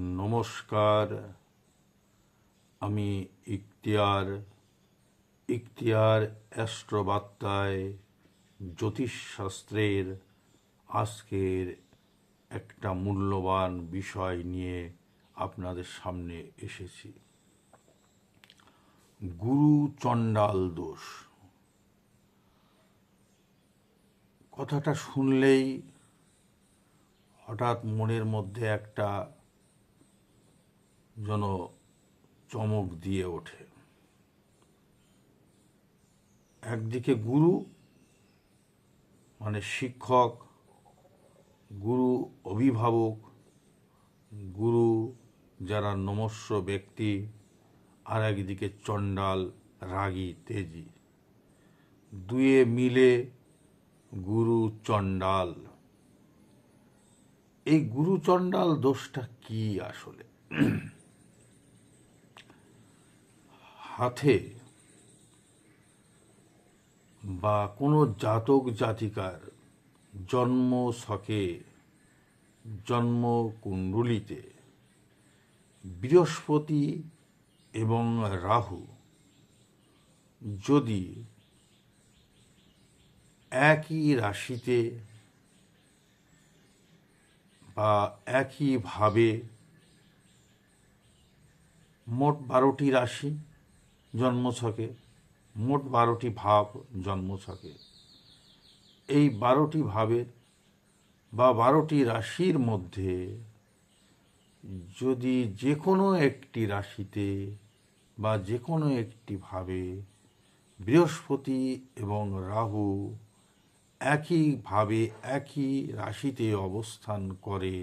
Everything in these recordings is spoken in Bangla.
নমস্কার। আমি ইখতিয়ার ইখতিয়ার অ্যাস্ট্রোবার্তায় জ্যোতিষশাস্ত্রের আজকের একটা মূল্যবান বিষয় নিয়ে আপনাদের সামনে এসেছি। গুরু চণ্ডাল দোষ। কথাটা শুনলেই হঠাৎ মনের মধ্যে একটা যেন চমক দিয়ে ওঠে। একদিকে গুরু মানে শিক্ষক, গুরু অভিভাবক, গুরু যারা নমস্য ব্যক্তি, আর একদিকে চণ্ডাল, রাগী, তেজি। দুয়ে মিলে গুরু চণ্ডাল। এই গুরু চণ্ডাল দোষটা কি আসলে? হাতে বা কোনো জাতক জাতিকার জন্ম ছকে জন্ম কুণ্ডলিতে, বৃহস্পতি এবং রাহু। যদি একই রাশিতে বা একইভাবে মোট বারোটি রাশি জন্মছকে মোট বারোটি ভাব জন্মছকে এই বারোটি ভাবের বা বারোটি রাশির মধ্যে যদি যে কোনো একটি রাশিতে বা যে কোনো একটি ভাবে বৃহস্পতি এবং রাহু একইভাবে একই রাশিতে অবস্থান করে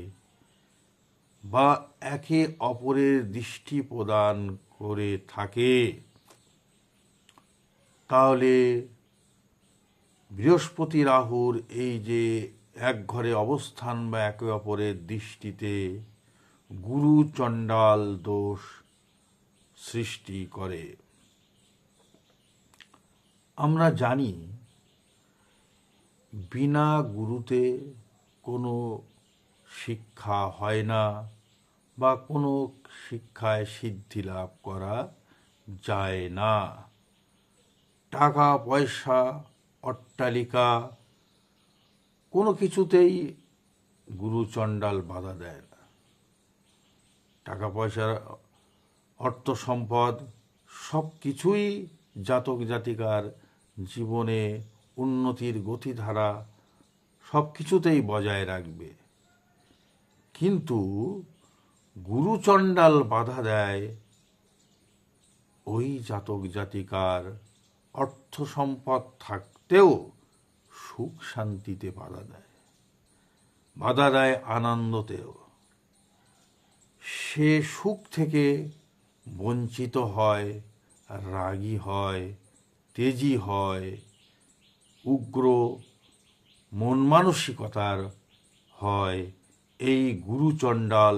বা একে অপরের দৃষ্টি প্রদান করে থাকে তাহলে বৃহস্পতি রাহুর এই যে এক ঘরে অবস্থান বা একে অপরের দৃষ্টিতে গুরু চণ্ডাল দোষ সৃষ্টি করে। আমরা জানি বিনা গুরুতে কোনো শিক্ষা হয় না বা কোনো শিক্ষায় সিদ্ধি লাভ করা যায় না। টাকা পয়সা অট্টালিকা, কোনো কিছুতেই গুরু চণ্ডাল বাধা দেয় না। টাকা পয়সার অর্থ সম্পদ সব কিছুই জাতক জাতিকার জীবনে উন্নতির গতিধারা সব কিছুতেই বজায় রাখবে। কিন্তু গুরুচণ্ডাল বাধা দেয় ওই জাতক জাতিকার অর্থ সম্পদ থাকতেও সুখ শান্তিতে বাধা দেয়। বাধা দেয় আনন্দতেও। সে সুখ থেকে বঞ্চিত হয়, রাগী হয়, তেজি হয়, উগ্র মন মানসিকতার হয় এই গুরুচণ্ডাল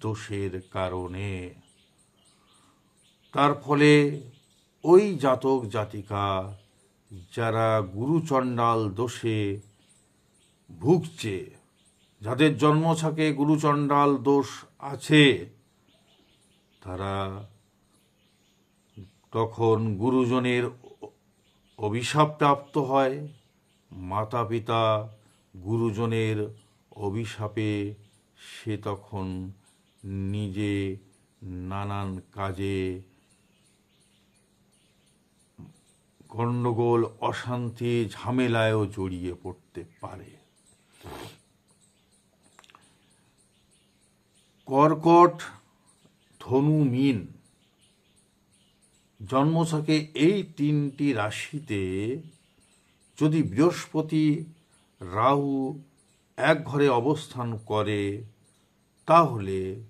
দোষের কারণে। তার ফলে ওই জাতক জাতিকা যারা গুরুচণ্ডাল দোষে ভুগছে, যাদের জন্ম থাকে গুরুচণ্ডাল দোষ আছে, তারা তখন গুরুজনের অভিশাপ প্রাপ্ত হয়। মাতা পিতা গুরুজনের অভিশাপে সে তখন নিজে নানান কাজে গণ্ডগোল, অশান্তি, ঝামেলায়ও জড়িয়ে পড়তে পারে। কর্কট, ধনু, মিন জন্ম জন্মছকে এই তিনটি রাশিতে। যদি বৃহস্পতি রাহু এক ঘরে অবস্থান করে, তাহলে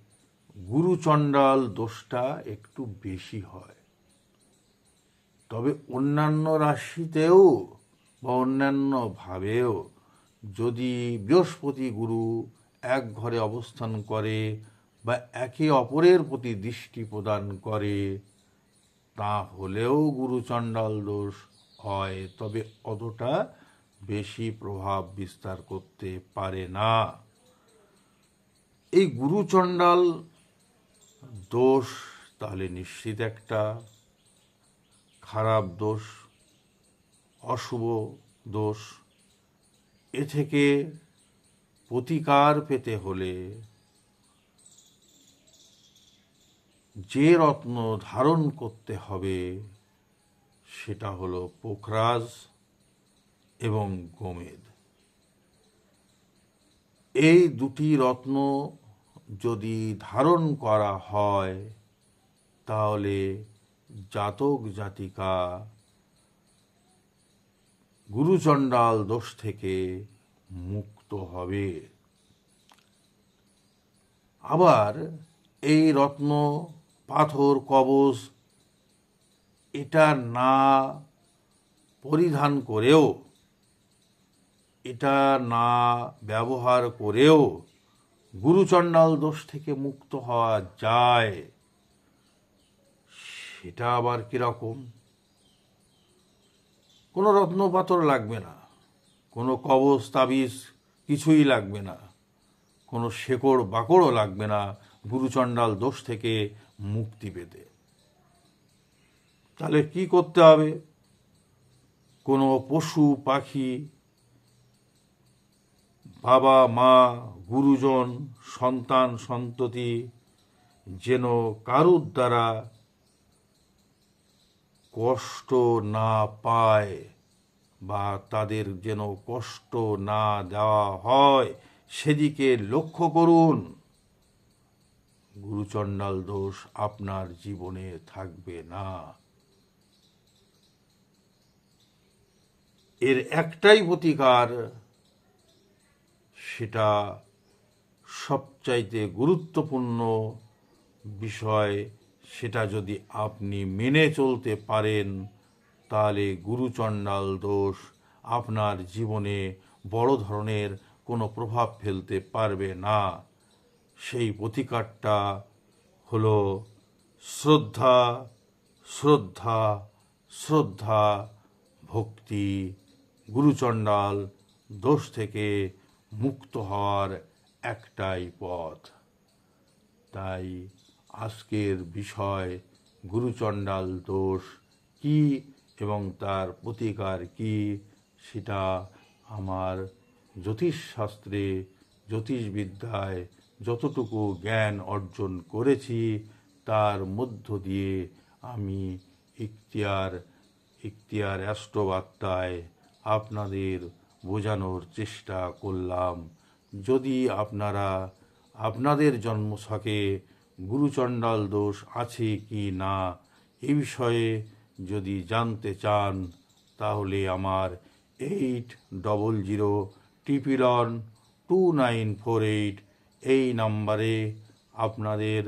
গুরুচণ্ডাল দোষটা একটু বেশি হয়। তবে অন্যান্য রাশিতেও বা অন্যান্য ভাবেও যদি বৃহস্পতি গুরু এক ঘরে অবস্থান করে বা একে অপরের প্রতি দৃষ্টি প্রদান করে তা হলেও গুরুচণ্ডাল দোষ হয়। তবে অতটা বেশি প্রভাব বিস্তার করতে পারে না। এই গুরুচণ্ডাল দোষ তাহলে নিশ্চিত একটা। খারাপ দোষ, অশুভ দোষ, এ থেকে প্রতিকার পেতে হলে যে রত্ন ধারণ করতে হবে সেটা হলো পোখরাজ এবং গোমেদ। এই দুটি রত্ন যদি ধারণ করা হয় তাহলে জাতক জাতিকা গুরুচণ্ডাল দোষ থেকে মুক্ত হবে। আবার এই রত্ন, পাথর কবচ এটা না পরিধান করেও, এটা না ব্যবহার করেও গুরুচণ্ডাল দোষ থেকে মুক্ত হওয়া যায়। সেটা আবার কীরকম? কোনো রত্ন পাথর লাগবে না। কোনো কবচ তাবিজ কিছুই লাগবে না। কোনো শেকড়, বাকড়ও লাগবে না গুরুচণ্ডাল দোষ থেকে মুক্তি পেতে। তাহলে কি করতে হবে? কোনো পশু, পাখি, বাবা, মা, গুরুজন, সন্তান, সন্ততি, যেন কারুর দ্বারা কষ্ট না পায় বা তাদের যেন কষ্ট না দেওয়া হয়, সেদিকে লক্ষ্য করুন। গুরুচণ্ডাল দোষ আপনার জীবনে থাকবে না। এর একটাই প্রতিকার, সেটা সবচাইতে গুরুত্বপূর্ণ বিষয় সেটা যদি আপনি মেনে চলতে পারেন, তাহলে গুরুচণ্ডাল দোষ আপনার জীবনে বড় ধরনের কোনো প্রভাব ফেলতে পারবে না। সেই প্রতিকারটা হলো শ্রদ্ধা শ্রদ্ধা শ্রদ্ধা, ভক্তি। গুরুচণ্ডাল দোষ থেকে মুক্ত হওয়ার একটাই পথ। তাই আজকের বিষয় গুরুচণ্ডাল দোষ কি এবং তার প্রতিকার কি সেটা আমার জ্যোতিষশাস্ত্রে, জ্যোতিষবিদ্যায় যতটুকু জ্ঞান অর্জন করেছি, তার মধ্য দিয়ে আমি ইখতিয়ার ইখতিয়ার অ্যাস্ট্রোবার্তায় আপনাদের বোঝানোর চেষ্টা করলাম। যদি আপনারা আপনাদের জন্মছকে গুরুচণ্ডাল দোষ আছে কি না? এ বিষয়ে যদি জানতে চান, তাহলে আমার eight double zero triple one two nine four eight এই নাম্বারে আপনাদের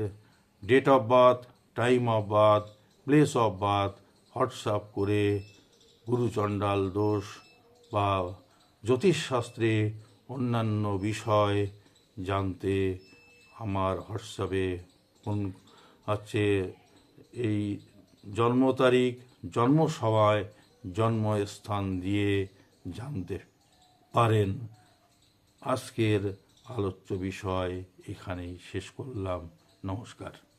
date of birth, time of birth, place of birth, WhatsApp করে গুরুচণ্ডাল দোষ বা জ্যোতিষশাস্ত্রে অন্যান্য বিষয় জানতে আমার হোয়াটসঅ্যাপে ফোন হচ্ছে এই জন্ম তারিখ, জন্ম সভায় জন্মস্থান দিয়ে জানতে পারেন। আজকের আলোচ্য বিষয় এখানেই শেষ করলাম। নমস্কার।